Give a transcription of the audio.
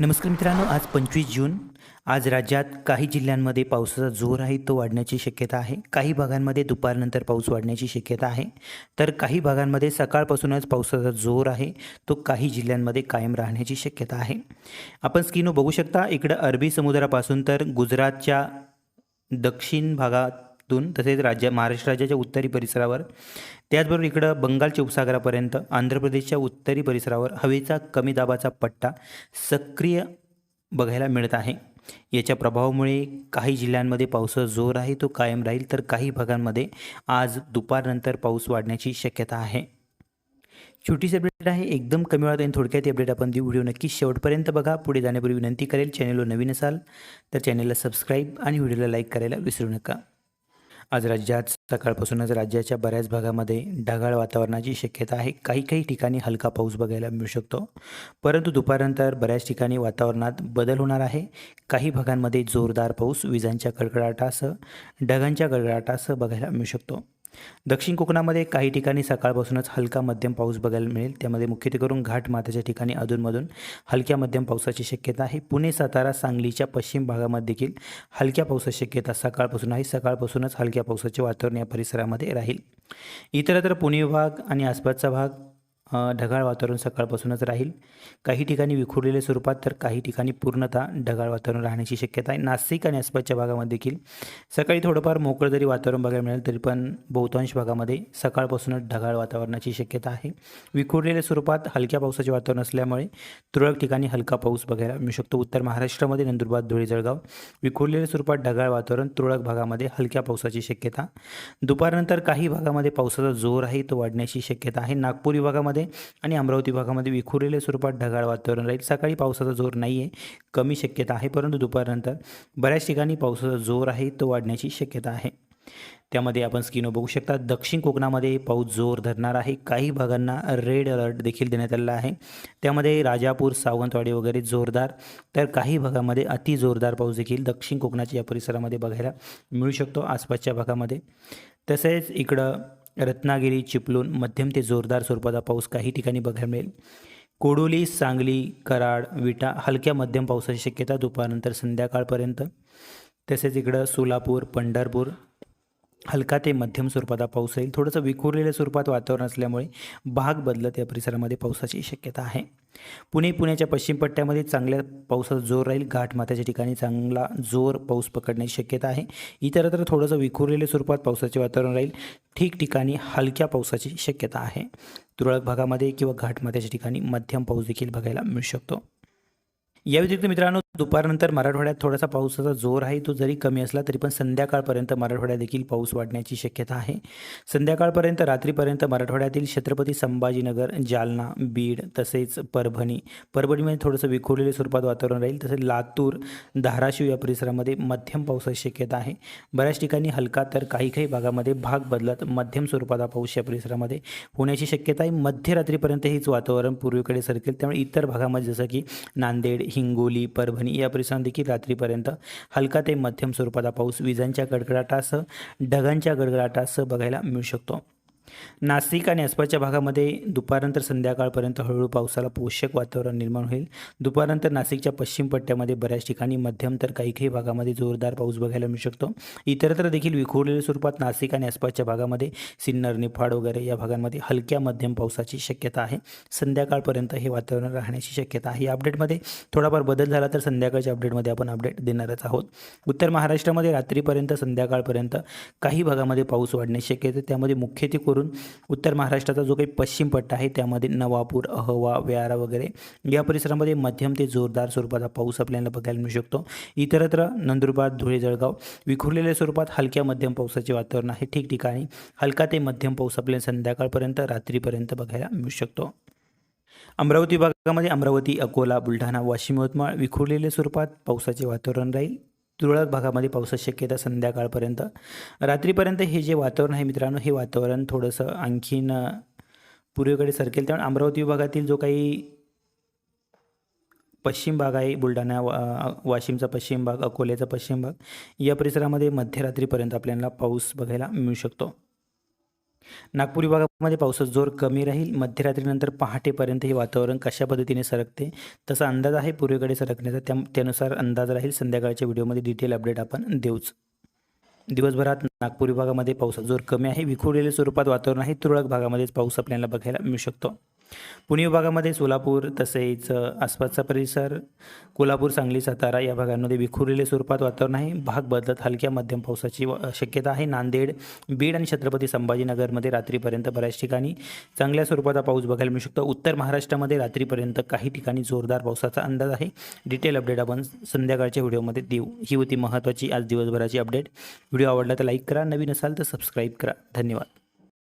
नमस्कार मित्रांनो आज पंचवीस जून. आज राज्यात काही जिल्ह्यांमध्ये पावसाचा जोर आहे तो वाढण्याची शक्यता आहे. काही भागांमध्ये दुपारनंतर पाऊस वाढण्याची शक्यता आहे. तर काही भागांमध्ये सकाळपासूनच पावसाचा जोर आहे तो काही जिल्ह्यांमध्ये कायम राहण्याची शक्यता आहे. आपण स्क्रीनवर बघू शकता इकडं अरबी समुद्रापासून तर गुजरातच्या दक्षिण भागात तून तसेच राज्य महाराष्ट्र राज्याच्या उत्तरी परिसरावर. त्याचबरोबर इकडं बंगालच्या उपसागरापर्यंत आंध्र प्रदेशच्या उत्तरी परिसरावर हवेचा कमी दाबाचा पट्टा सक्रिय बघायला मिळत आहे. याच्या प्रभावामुळे काही जिल्ह्यांमध्ये पावसाचा जोर आहे तो कायम राहील तर काही भागांमध्ये आज दुपारनंतर पाऊस वाढण्याची शक्यता आहे. छोटीशी अपडेट आहे एकदम कमी वेळात आणि थोडक्यात अपडेट आपण देऊ. व्हिडिओ नक्की शेवटपर्यंत बघा. पुढे जाण्यापूर्वी विनंती करेल चॅनलवर नवीन असाल तर चॅनलला सबस्क्राईब आणि व्हिडिओला लाईक करायला विसरू नका. आज राज्यात सकाळपासूनच राज्याच्या बऱ्याच भागामध्ये ढगाळ वातावरणाची शक्यता आहे. काही काही ठिकाणी हलका पाऊस बघायला मिळू शकतो. परंतु दुपारनंतर बऱ्याच ठिकाणी वातावरणात बदल होणार आहे. काही भागांमध्ये जोरदार पाऊस विजांच्या कडकडाटासह ढगांच्या गडगडाटासह बघायला मिळू शकतो. दक्षिण कोकणामध्ये काही ठिकाणी सकाळपासूनच हलका मध्यम पाऊस बघायला मिळेल. त्यामध्ये मुख्यत्वे करून घाट माथ्याच्या ठिकाणी अधूनमधून हलक्या मध्यम पावसाची शक्यता आहे. पुणे सातारा सांगलीच्या पश्चिम भागामध्ये देखील हलक्या पावसाची शक्यता सकाळपासून आहे. सकाळपासूनच हलक्या पावसाचे वातावरण या परिसरामध्ये राहील. इतरत्र पुणे विभाग आणि आसपासचा भाग ढगाळ वातावरण सकाळपासूनच राहील. काही ठिकाणी विखुरलेल्या स्वरूपात तर काही ठिकाणी पूर्णतः ढगाळ वातावरण राहण्याची शक्यता आहे. नाशिक आणि आसपासच्या भागामध्ये देखील. सकाळी थोडंफार मोकळं जरी वातावरण बघायला मिळेल तरी पण बहुतांश भागामध्ये सकाळपासूनच ढगाळ वातावरणाची शक्यता आहे. विखुरलेल्या स्वरूपात हलक्या पावसाचे वातावरण असल्यामुळे तुरळक ठिकाणी हलका पाऊस बघायला मिळू शकतो. उत्तर महाराष्ट्रामध्ये नंदुरबार धुळे जळगाव. विखुरलेल्या स्वरूपात ढगाळ वातावरण तुरळक भागामध्ये हलक्या पावसाची शक्यता. दुपारनंतर काही भागामध्ये पावसाचा जोर आहे तो वाढण्याची शक्यता आहे. नागपूर विभागामध्ये आणि अमरावती भागामध्ये विखुरलेल्या स्वरूपात ढगाळ वातावरण राहील. सकाळी पावसाचा जोर नाही आहे कमी शक्यता आहे परंतु दुपारनंतर बऱ्याच ठिकाणी पावसाचा जोर आहे तो वाढण्याची शक्यता आहे. त्यामध्ये आपण स्किनो बघू शकता दक्षिण कोकणामध्ये पाऊस जोर धरणार आहे. काही भागांना रेड अलर्ट देखील देण्यात आलेला आहे. त्यामध्ये राजापूर सावंतवाडी वगैरे जोरदार तर काही भागामध्ये अति जोरदार पाऊस देखील दक्षिण कोकणाच्या या परिसरामध्ये बघायला मिळू शकतो आसपासच्या भागामध्ये. तसेच इकडं रत्नागिरी चिपळूण मध्यम ते जोरदार स्वरूपाचा पाऊस काही ठिकाणी बघायला मिळेल. कोडोली सांगली कराड विटा हलक्या मध्यम पावसाची शक्यता दुपारनंतर संध्याकाळपर्यंत. तसेच इकडं सोलापूर पंढरपूर हलका ते मध्यम स्वरूपाचा पाऊस येईल. थोडंसं विखुरलेल्या स्वरूपात वातावरण असल्यामुळे भाग बदलत या परिसरामध्ये पावसाची शक्यता आहे. पुणे पुण्याच्या पश्चिम पट्ट्यामध्ये चांगल्या पावसाचा जोर राहील. घाटमाथ्याच्या ठिकाणी चांगला जोर पाऊस पकडण्याची शक्यता आहे. इतरत्र थोडंसं विखुरलेल्या स्वरूपात पावसाचे वातावरण राहील. ठिकठिकाणी हलक्या पावसाची शक्यता आहे. तुरळक भागामध्ये किंवा घाटमाथ्याच्या ठिकाणी मध्यम पाऊस देखील बघायला मिळू शकतो. या व्यतिरिक्त मित्रांनो दुपारनंतर मराठवाड्यात थोडासा पावसाचा जोर आहे. तो जरी कमी असला तरी पण संध्याकाळपर्यंत मराठवाड्यात देखील पाऊस वाढण्याची शक्यता आहे. संध्याकाळपर्यंत रात्रीपर्यंत मराठवाड्यातील छत्रपती संभाजीनगर जालना बीड तसेच परभणी परभणीमध्ये थोडंसं विखुरलेले स्वरूपात वातावरण राहील. तसेच लातूर धाराशिव या परिसरामध्ये मध्यम पावसाची शक्यता आहे. बऱ्याच ठिकाणी हलका तर काही काही भागामध्ये भाग बदलत मध्यम स्वरूपाचा पाऊस या परिसरामध्ये होण्याची शक्यता आहे. मध्यरात्रीपर्यंत हेच वातावरण पूर्वेकडे सरकेल. त्यामुळे इतर भागामध्ये जसं की नांदेड हिंगोली परभणी या परिसरात देखील रात्रीपर्यंत हलका ते मध्यम स्वरूपाचा पाऊस विजांच्या गडगडाटासह ढगांच्या गडगडाटासह बघायला मिळू शकतो. नाशिक आणि आसपासच्या भागामध्ये दुपारनंतर संध्याकाळपर्यंत हळूहळू पावसाला पोषक वातावरण निर्माण होईल. दुपारनंतर नाशिकच्या पश्चिम पट्ट्यामध्ये बऱ्याच ठिकाणी मध्यम तर काही काही भागामध्ये जोरदार पाऊस बघायला मिळू शकतो. इतरत्र देखील विखुरलेल्या स्वरूपात नाशिक आणि आसपासच्या भागामध्ये सिन्नर निफाड वगैरे या भागांमध्ये हलक्या मध्यम पावसाची शक्यता आहे. संध्याकाळपर्यंत हे वातावरण राहण्याची शक्यता आहे. या अपडेटमध्ये थोडाफार बदल झाला तर संध्याकाळच्या अपडेटमध्ये आपण अपडेट देणारच आहोत. उत्तर महाराष्ट्रामध्ये रात्रीपर्यंत संध्याकाळपर्यंत काही भागामध्ये पाऊस वाढण्याची शक्यता मुख्य त्यामध्ये मुख्यत्वे करून उत्तर महाराष्ट्राचा जो काही पश्चिम पट्टा आहे त्यामध्ये नवापूर अहवा व्यारा वगैरे या परिसरामध्ये मध्यम ते जोरदार स्वरूपाचा पाऊस आपल्याला बघायला मिळू शकतो. इतरत्र नंदुरबार धुळे जळगाव विखुरलेल्या स्वरूपात हलक्या मध्यम पावसाचे वातावरण आहे. ठिकठिकाणी हलका ते मध्यम पाऊस आपल्याला संध्याकाळपर्यंत रात्रीपर्यंत बघायला मिळू शकतो. अमरावती भागामध्ये अमरावती अकोला बुलढाणा वाशिम यवतमाळ विखुरलेल्या स्वरूपात पावसाचे वातावरण राहील. तुरळक भागामध्ये पावसाची शक्यता संध्याकाळपर्यंत. रात्रीपर्यंत हे जे वातावरण आहे मित्रांनो हे वातावरण थोडंसं आणखीन पूर्वेकडे सरकेल. त्यामुळे अमरावती विभागातील जो काही पश्चिम भाग आहे बुलढाणा वा वाशिमचा पश्चिम भाग अकोल्याचा पश्चिम भाग या परिसरामध्ये मध्यरात्रीपर्यंत आपल्याला पाऊस बघायला मिळू शकतो. नागपूर विभागामध्ये पावसाचा जोर कमी राहील. मध्यरात्रीनंतर पहाटेपर्यंत हे वातावरण कशा पद्धतीने सरकते तसा अंदाज आहे पूर्वेकडे सरकण्याचा. त्या त्यानुसार अंदाज राहील. संध्याकाळच्या व्हिडिओमध्ये डिटेल अपडेट आपण देऊच. दिवसभरात नागपूर विभागामध्ये पावसाचा जोर कमी आहे. विखुरलेल्या स्वरूपात वातावरण आहे. तुरळक भागामध्येच पाऊस आपल्याला बघायला मिळू शकतो. पुणे विभागामध्ये सोलापूर तसेच आसपासचा परिसर कोल्हापूर सांगली सातारा या भागांमध्ये विखुरलेल्या स्वरूपात वातावरण आहे. भाग बदलत हलक्या मध्यम पावसाची व- शक्यता आहे. नांदेड बीड आणि छत्रपती संभाजीनगरमध्ये रात्रीपर्यंत बऱ्याच ठिकाणी चांगल्या स्वरूपाचा पाऊस बघायला मिळू शकतो. उत्तर महाराष्ट्रामध्ये रात्रीपर्यंत काही ठिकाणी जोरदार पावसाचा अंदाज आहे. डिटेल अपडेट आपण संध्याकाळच्या व्हिडिओमध्ये देऊ. ही होती महत्त्वाची आज दिवसभराची अपडेट. व्हिडिओ आवडला तर लाईक करा. नवीन असाल तर सबस्क्राईब करा. धन्यवाद.